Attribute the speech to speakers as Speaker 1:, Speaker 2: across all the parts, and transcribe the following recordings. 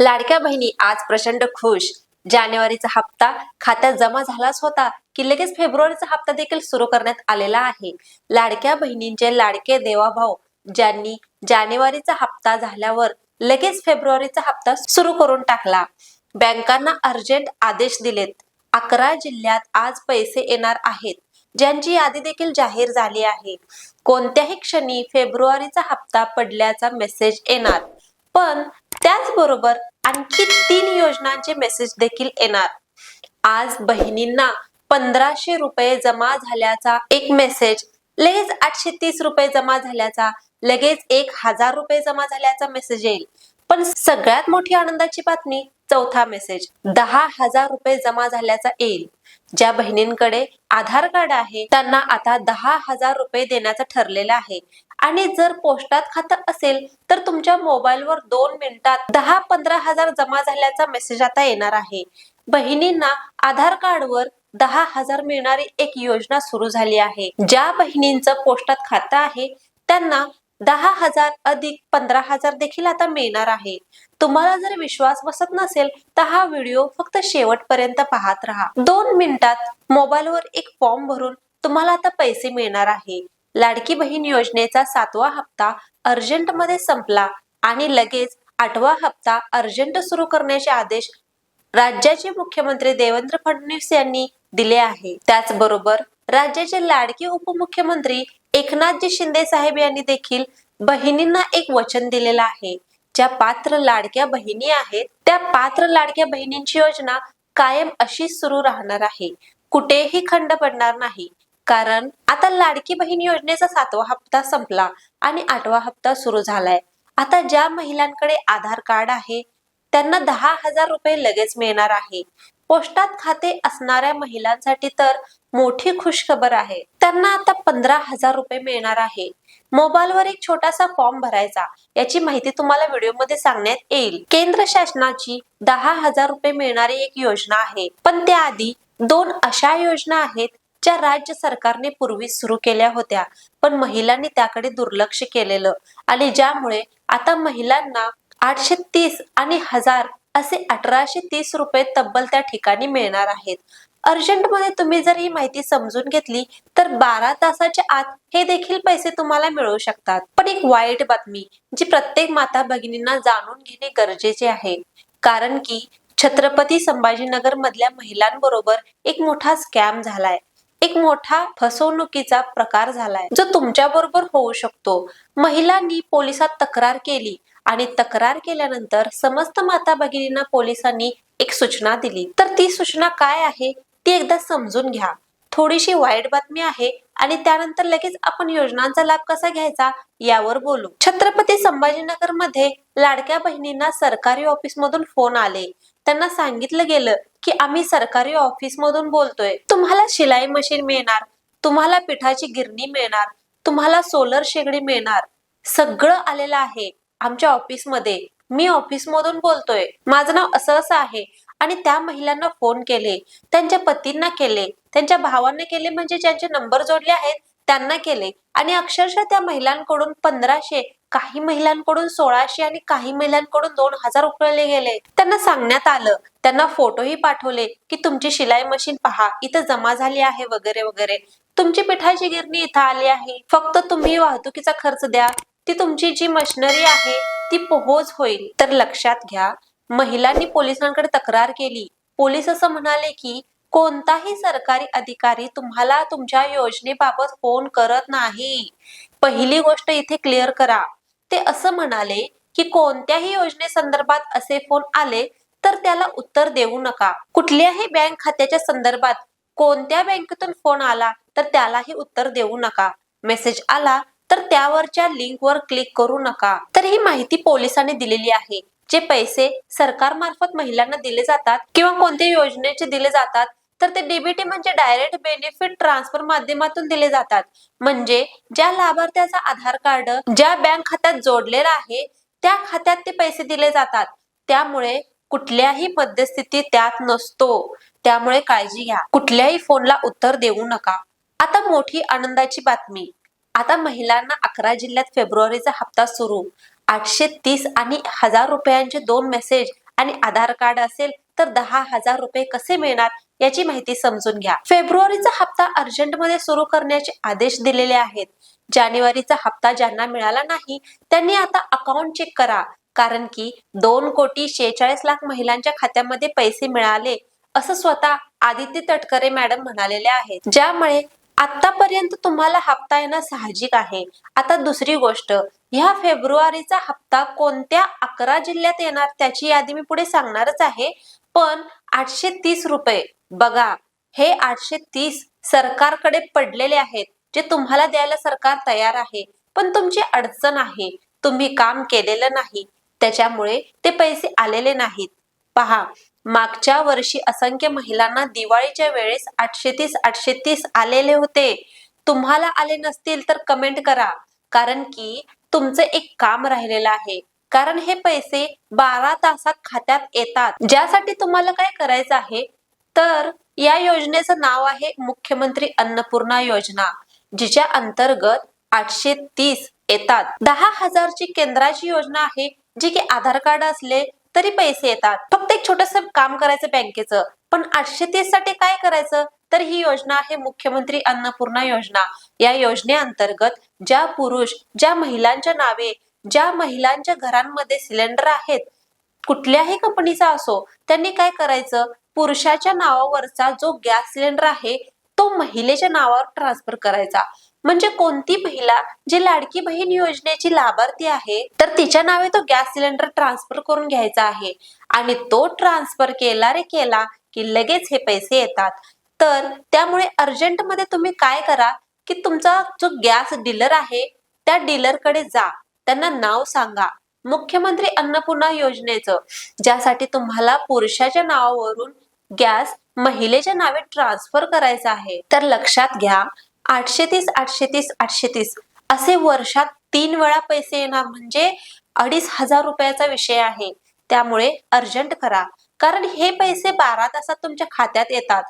Speaker 1: लाडक्या बहिणी आज प्रचंड खुश. जानेवारीचा हप्ता खात्यात जमा झालाच होता की लगेच फेब्रुवारीचा हप्ता देखील सुरू करण्यात आलेला आहे. लाडक्या बहिणींचे लाडके देवाभाऊ ज्यांनी जानेवारीचा हप्ता झाल्यावर लगेच फेब्रुवारीचा हप्ता सुरू करून टाकला. बँकांना अर्जंट आदेश दिलेत. अकरा जिल्ह्यात आज पैसे येणार आहेत. ज्यांची यादी देखील जाहीर झाली आहे. कोणत्याही क्षणी फेब्रुवारीचा हप्ता पडल्याचा मेसेज येणार. पण त्याचबरोबर आणखी तीन योजनांचे मेसेज देखील येणार. आज बहिणींना पंधराशे रुपये जमा झाल्याचा एक मेसेज लगेच आठशे तीस रुपये जमा झाल्याचा लगेच एक हजार रुपये जमा झाल्याचा मेसेज येईल. पण सगळ्यात मोठी आनंदाची बातमी चौथा मेसेज दहा हजार रुपये जमा झाल्याचा येईल. ज्या बहिणींकडे आधार कार्ड आहे त्यांना आता दहा हजार रुपये देण्याचं ठरलेलं आहे. आणि जर पोस्टात खातं असेल तर तुमच्या मोबाईलवर दोन मिनिटात दहा पंधरा हजार जमा झाल्याचा मेसेज आता येणार आहे. बहिणींना आधार कार्डवर दहा हजार मिळणारी एक योजना सुरू झाली आहे. ज्या बहिणींचं पोस्टात खातं आहे त्यांना दहा हजार अधिक पंधरा हजार देखील आता मिळणार आहे. तुम्हाला जर विश्वास बसत नसेल तर हा व्हिडिओ फक्त शेवटपर्यंत पाहत राहा. दोन मिनिटात मोबाईलवर एक फॉर्म भरून तुम्हाला आता पैसे मिळणार आहे. लाडकी बहीण योजनेचा सातवा हप्ता अर्जंटमध्ये संपला आणि लगेच आठवा हप्ता अर्जंट सुरू करण्याचे आदेश राज्याचे मुख्यमंत्री देवेंद्र फडणवीस यांनी दिले आहे. त्याचबरोबर राज्याचे लाडके उपमुख्यमंत्री एकनाथजी शिंदे साहेब यांनी देखील बहिणींना एक वचन दिलेलं आहे. ज्या पात्र लाडक्या बहिणी आहेत त्या पात्र लाडक्या बहिणींची योजना कायम अशी सुरू राहणार आहे. कुठेही खंड पडणार नाही. कारण आता लाडकी बहीण योजनेचा सातवा हप्ता संपला आणि आठवा हप्ता सुरू झालाय. आता ज्या महिलांकडे आधार कार्ड आहे त्यांना दहा हजार रुपये लगेच मिळणार आहे. पोस्टात खाते असणाऱ्या महिलांसाठी तर मोठी खुशखबर आहे. त्यांना आता पंधरा हजार रुपये मिळणार आहे. मोबाईलवर एक छोटासा फॉर्म भरायचा याची माहिती तुम्हाला व्हिडिओमध्ये सांगण्यात येईल. केंद्र शासनाची दहा हजार रुपये मिळणारी एक योजना आहे. पण त्याआधी दोन अशा योजना आहेत ज्या राज्य सरकारने पूर्वी सुरू केल्या होत्या पण महिलांनी त्याकडे दुर्लक्ष केलेलं. आणि ज्यामुळे आता महिलांना आठशे तीस आणि हजार असे अठराशे तीस रुपये तब्बल त्या ठिकाणी मिळणार आहेत. अर्जंटमध्ये तुम्ही जर ही माहिती समजून घेतली तर बारा तासाच्या आत हे देखील पैसे तुम्हाला मिळू शकतात. पण एक वाईट बातमी जी प्रत्येक माता भगिनींना जाणून घेणे गरजेचे आहे. कारण की छत्रपती संभाजीनगर मधल्या महिलांबरोबर एक मोठा स्कॅम झालाय. एक मोठा फसवणुकीचा प्रकार झालाय जो तुमच्या बरोबर होऊ शकतो. महिलांनी पोलिसात तक्रार केली आणि तक्रार केल्यानंतर समस्त माता भगिनींना पोलिसांनी एक सूचना दिली. तर ती सूचना काय आहे ती एकदा समजून घ्या. थोडीशी वाईट बातमी आहे आणि त्यानंतर लगेच आपण योजनांचा लाभ कसा घ्यायचा यावर बोलू. छत्रपती संभाजीनगरमध्ये लाडक्या बहिणींना सरकारी ऑफिस मधून फोन आले. त्यांना सांगितलं गेलं की आम्ही सरकारी ऑफिस मधून बोलतोय. तुम्हाला शिलाई मशीन मिळणार तुम्हाला पिठाची गिरणी मिळणार तुम्हाला सोलर शेगडी मिळणार. सगळं आलेलं आहे आमच्या ऑफिसमध्ये. मी ऑफिस मधून बोलतोय. माझं नाव असं असं आहे. आणि त्या महिलांना फोन केले त्यांच्या पतींना केले त्यांच्या भावांना केले म्हणजे ज्यांचे नंबर जोडले आहेत त्यांना केले. आणि अक्षरशः त्या महिलांकडून पंधराशे काही महिलांकडून सोळाशे आणि काही महिलांकडून दोन हजार उकळले गेले. त्यांना सांगण्यात आलं. त्यांना फोटोही पाठवले की तुमची शिलाई मशीन पहा इथं जमा झाली आहे वगैरे वगैरे. तुमची पिठाची गिरणी इथं आली आहे. फक्त तुम्ही वाहतुकीचा खर्च द्या. ती तुमची जी मशिनरी आहे ती पोहोच होईल. तर लक्षात घ्या महिलांनी पोलिसांकडे तक्रार केली. पोलीस असं म्हणाले की कोणताही सरकारी अधिकारी तुम्हाला तुमच्या योजनेबाबत फोन करत नाही. पहिली गोष्ट इथे क्लिअर करा. ते असं म्हणाले की कोणत्याही योजनेसंदर्भात असे फोन आले तर त्याला उत्तर देऊ नका. कुठल्याही बँक खात्याच्या संदर्भात कोणत्या बँकेतून फोन आला तर त्यालाही उत्तर देऊ नका. मेसेज आला तर त्यावरच्या लिंकवर क्लिक करू नका. तर ही माहिती पोलिसांनी दिलेली आहे. जे पैसे सरकारमार्फत महिलांना दिले जातात किंवा कोणत्या योजनेचे दिले जातात तर ते डीबीटी म्हणजे डायरेक्ट बेनिफिट ट्रान्सफर माध्यमातून दिले जातात. म्हणजे ज्या लाभार्थ्याचा आधार कार्ड ज्या बँक खात्यात जोडलेला आहे त्या खात्यात ते पैसे दिले जातात. त्यामुळे कुठल्याही मध्यस्थिती त्यात नसतो. त्यामुळे काळजी घ्या. कुठल्याही फोनला उत्तर देऊ नका. आता मोठी आनंदाची बातमी. आता महिलांना अकरा जिल्ह्यात फेब्रुवारीचा हप्ता सुरू. आठशे तीस आणि हजार रुपयांचे दोन मेसेज आणि आधार कार्ड असेल तर दहा हजार रुपये कसे मिळणार याची माहिती समजून घ्या. फेब्रुवारीचा हप्ता अर्जंटमध्ये सुरू करण्याचे आदेश दिलेले आहेत. जानेवारीचा हप्ता ज्यांना मिळाला नाही त्यांनी आता अकाउंट चेक करा. कारण की दोन कोटी शेहेचाळीस लाख महिलांच्या खात्यामध्ये पैसे मिळाले असं स्वतः आदित्य तटकरे मॅडम म्हणालेले आहेत. ज्यामुळे आतापर्यंत तुम्हाला हप्ता येणं साहजिक आहे. आता दुसरी गोष्ट ह्या फेब्रुवारीचा हप्ता कोणत्या अकरा जिल्ह्यात येणार त्याची यादी मी पुढे सांगणारच आहे. पण आठशे तीस रुपये बघा हे आठशे तीस सरकारकडे पडलेले आहेत जे तुम्हाला द्यायला सरकार तयार आहे. पण तुमची अडचण आहे तुम्ही काम केलेलं नाही त्याच्यामुळे ते पैसे आलेले नाहीत. पहा मागच्या वर्षी असंख्य महिलांना दिवाळीच्या वेळेस आठशे तीस आठशे तीस आलेले होते. तुम्हाला आले नसतील तर कमेंट करा. कारण की तुमचं एक काम राहिलेलं आहे. कारण हे पैसे बारा तासात खात्यात येतात. ज्यासाठी तुम्हाला काय करायचं आहे? तर या योजनेचं नाव आहे मुख्यमंत्री अन्नपूर्णा योजना जिच्या अंतर्गत आठशे तीस येतात. दहा हजारची केंद्राची योजना आहे जी की आधार कार्ड असले तरी पैसे येतात. फक्त एक छोटस काम करायचं बँकेचं. पण आठशे तीससाठी काय करायचं? तर ही योजना आहे मुख्यमंत्री अन्नपूर्णा योजना. या योजनेअंतर्गत ज्या पुरुष ज्या महिलांच्या नावे ज्या महिलांच्या घरांमध्ये सिलेंडर आहेत कुठल्याही कंपनीचा असो त्यांनी काय करायचं? पुरुषाच्या नावावरचा जो गॅस सिलेंडर आहे तो महिलेच्या नावावर ट्रान्सफर करायचा. म्हणजे कोणती महिला जी लाडकी बहीण योजनेची लाभार्थी आहे तर तिच्या नावे तो गॅस सिलेंडर ट्रान्सफर करून घ्यायचा आहे. आणि तो ट्रान्सफर केला रे केला की लगेच हे पैसे येतात. तर त्यामुळे अर्जंटमध्ये तुम्ही काय करा की तुमचा जो गॅस डीलर आहे त्या डीलरकडे जा. त्यांना नाव सांगा. मुख्यमंत्री अन्नपूर्णा योजनेचं ज्यासाठी तुम्हाला पुरुषाच्या नावावरून गॅस महिलेच्या नावे ट्रान्सफर करायचा आहे. तर लक्षात घ्या आठशे तीस आठशे तीस आठशे तीस. असे वर्षात तीन वेळा पैसे येणार म्हणजे अडीच हजार रुपयाचा विषय आहे. त्यामुळे अर्जंट करा. कारण हे पैसे बारा तासात तुमच्या खात्यात येतात.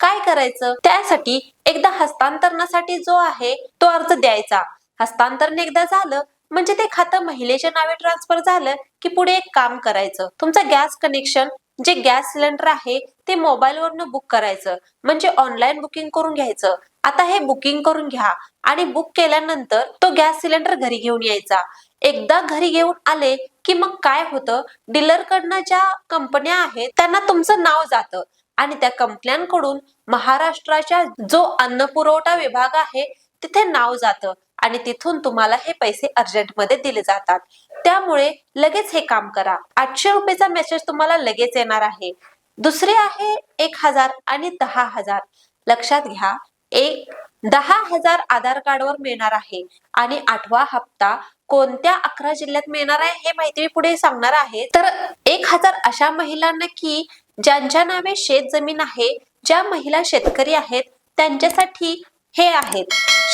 Speaker 1: काय करायचं? त्यासाठी एकदा हस्तांतरणासाठी जो आहे तो अर्ज द्यायचा. हस्तांतरण एकदा झालं म्हणजे ते खातं महिलेच्या नावे ट्रान्सफर झालं की पुढे एक काम करायचं. तुमचं गॅस कनेक्शन जे गॅस सिलेंडर आहे ते मोबाईल वरनं बुक करायचं. म्हणजे ऑनलाईन बुकिंग करून घ्यायचं. आता हे बुकिंग करून घ्या. आणि बुक केल्यानंतर तो गॅस सिलेंडर घरी घेऊन यायचा. एकदा घरी घेऊन आले की मग काय होतं? डीलर कडनं ज्या कंपन्या आहेत त्यांना तुमचं नाव जातं. आणि त्या कंपन्यांकडून महाराष्ट्राच्या जो अन्न पुरवठा विभाग आहे तिथे नाव जातं. आणि तिथून तुम्हाला हे पैसे अर्जंटमध्ये दिले जातात. त्यामुळे लगेच हे काम करा. आठशे रुपयेचा मेसेज तुम्हाला लगेच येणार आहे. दुसरे आहे एक हजार आणि दहा हजार. लक्षात घ्या. एक दहा हजार आधार कार्डवर मिळणार आहे. आणि आठवा हप्ता कोणत्या अकरा जिल्ह्यात मिळणार आहे हे माहिती मी पुढे सांगणार आहे. तर एक हजार अशा महिलांना की ज्यांच्या नावे शेत जमीन आहे ज्या महिला शेतकरी आहेत त्यांच्यासाठी हे आहेत.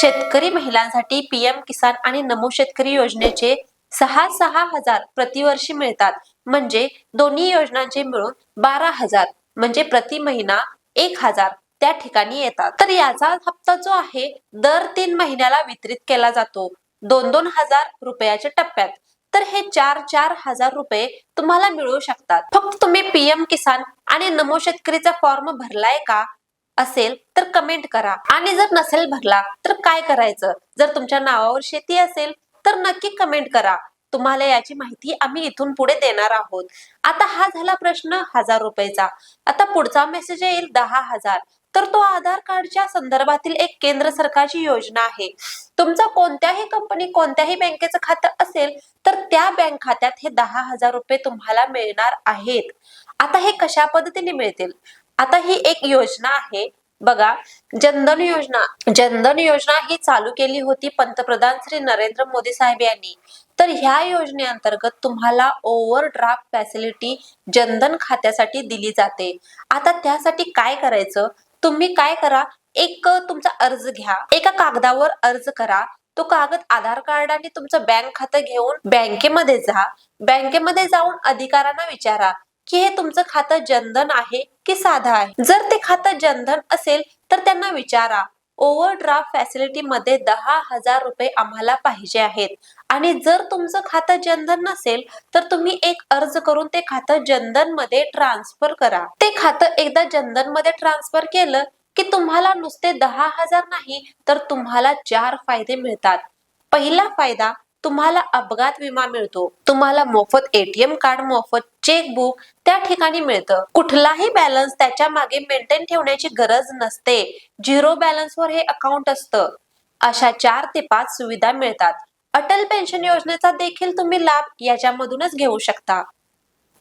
Speaker 1: शेतकरी महिलांसाठी पीएम किसान आणि नमो शेतकरी योजनेचे सहा सहा हजार प्रतिवर्षी मिळतात. म्हणजे दोन्ही योजनांचे मिळून बारा हजार. म्हणजे प्रति महिना एक हजार. त्या ठिकाणी येतात. तर याचा हप्ता जो आहे दर तीन महिन्याला वितरित केला जातो. दोन दोन हजार रुपयाच्या टप्प्यात. तर हे चार चार हजार रुपये तुम्हाला मिळू शकतात. फक्त तुम्ही पीएम किसान आणि नमो शेतकरीचा फॉर्म भरलाय का असेल तर कमेंट करा. आणि जर नसेल भरला तर काय करायचं? जर तुमच्या नावावर शेती असेल तर नक्की कमेंट करा. तुम्हाला याची माहिती आम्ही इथून पुढे देणार आहोत. आता हा झाला प्रश्न हजार रुपयेचा. आता पुढचा मेसेज येईल दहा हजार. तर तो आधार कार्डच्या संदर्भातील एक केंद्र सरकारची योजना आहे. तुमचं कोणत्याही कंपनी कोणत्याही बँकेचं खातं असेल तर त्या बँक खात्यात हे दहा हजार रुपये तुम्हाला मिळणार आहेत. आता हे कशा पद्धतीने मिळतील? आता ही एक योजना आहे. बघा जनधन योजना जनधन योजना ही चालू केली होती पंतप्रधान श्री नरेंद्र मोदी साहेब यांनी. तर ह्या योजनेअंतर्गत तुम्हाला ओव्हरड्राफ्ट फॅसिलिटी जनधन खात्यासाठी दिली जाते. आता त्यासाठी काय करायचं? तुम्ही काय करा? एक तुमचा अर्ज घ्या. एका कागदावर अर्ज करा. तो कागद आधार कार्ड आणि तुमचं बँक खातं घेऊन बँकेमध्ये जा. बँकेमध्ये जाऊन अधिकाऱ्यांना विचारा की हे तुमचं खातं जनधन आहे की साधं आहे. जर ते खातं जनधन असेल तर त्यांना विचारा. ओव्हरड्राफ्ट फॅसिलिटीमध्ये दहा हजार रुपये आम्हाला पाहिजे आहेत. आणि जर तुमचं खातं जनधन नसेल तर तुम्ही एक अर्ज करून ते खातं जनधनमध्ये ट्रान्सफर करा. ते खातं एकदा जनधनमध्ये ट्रान्सफर केलं की तुम्हाला नुसते दहा हजार नाही तर तुम्हाला चार फायदे मिळतात. पहिला फायदा तुम्हाला अपघात विमा मिळतो. तुम्हाला मोफत एटीएम कार्ड मोफत चेकबुक त्या ठिकाणी मिळतं. कुठलाही बॅलन्स त्याच्यामागे मेंटेन ठेवण्याची गरज नसते. झिरो बॅलन्सवर हे अकाउंट असतं. अशा चार ते पाच सुविधा मिळतात. अटल पेन्शन योजनेचा देखील तुम्ही लाभ याच्यामधूनच घेऊ शकता.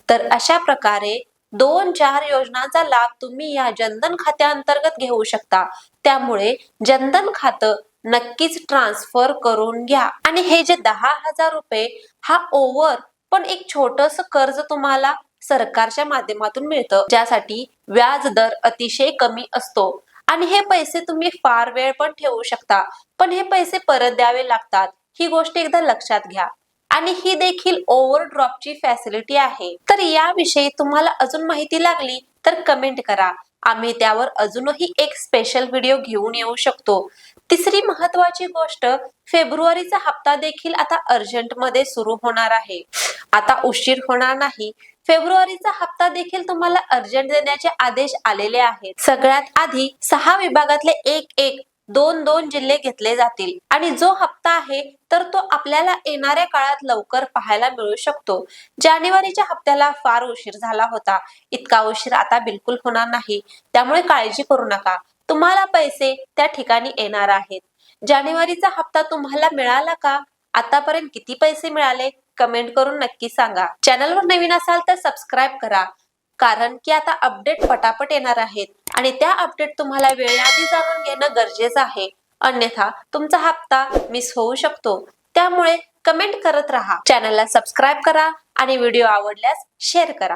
Speaker 1: तर अशा प्रकारे दोन चार योजनांचा लाभ तुम्ही या जनधन खात्याअंतर्गत घेऊ शकता. त्यामुळे जनधन खातं नक्कीच ट्रान्सफर करून घ्या. आणि हे जे दहा हजार रुपये हा ओव्हर पण एक छोटस कर्ज तुम्हाला सरकारच्या माध्यमातून मिळतं. ज्यासाठी व्याज दर अतिशय कमी असतो. आणि हे पैसे तुम्ही फार वेळ पण ठेवू शकता. पण हे पैसे परत द्यावे लागतात. ही गोष्ट एकदा लक्षात घ्या. आणि ही देखील ओव्हरड्रॉपची फॅसिलिटी आहे. तर याविषयी तुम्हाला अजून माहिती लागली तर कमेंट करा. आम्ही त्यावर अजूनही एक स्पेशल व्हिडिओ घेऊन येऊ शकतो. तिसरी महत्वाची गोष्ट फेब्रुवारीचा हप्ता देखील आता अर्जंटमध्ये सुरू होणार आहे. आता उशीर होणार नाही. फेब्रुवारीचा हप्ता देखील तुम्हाला अर्जंट देण्याचे आदेश आलेले आहेत. सगळ्यात आधी सहा विभागातले एक एक दोन दोन जिल्हे घेतले जातील. आणि जो हप्ता आहे तर तो आपल्याला येणाऱ्या काळात लवकर पाहायला मिळू शकतो. जानेवारीच्या हप्त्याला फार उशीर झाला होता. इतका उशीर आता बिलकुल होणार नाही. त्यामुळे काळजी करू नका. तुम्हाला पैसे त्या ठिकाणी येणार आहेत. जानेवारीचा हप्ता तुम्हाला मिळाला का? आतापर्यंत किती पैसे मिळाले? कमेंट करून नक्की सांगा. चॅनलवर नवीन असाल तर सबस्क्राईब करा. कारण की आता अपडेट पटापट येणार आहेत. आणि त्या अपडेट तुम्हाला वेळेआधी जाणून घेणं गरजेचं आहे. अन्यथा तुमचा हप्ता मिस होऊ शकतो. त्यामुळे कमेंट करत राहा. चॅनलला सबस्क्राईब करा आणि व्हिडिओ आवडल्यास शेअर करा.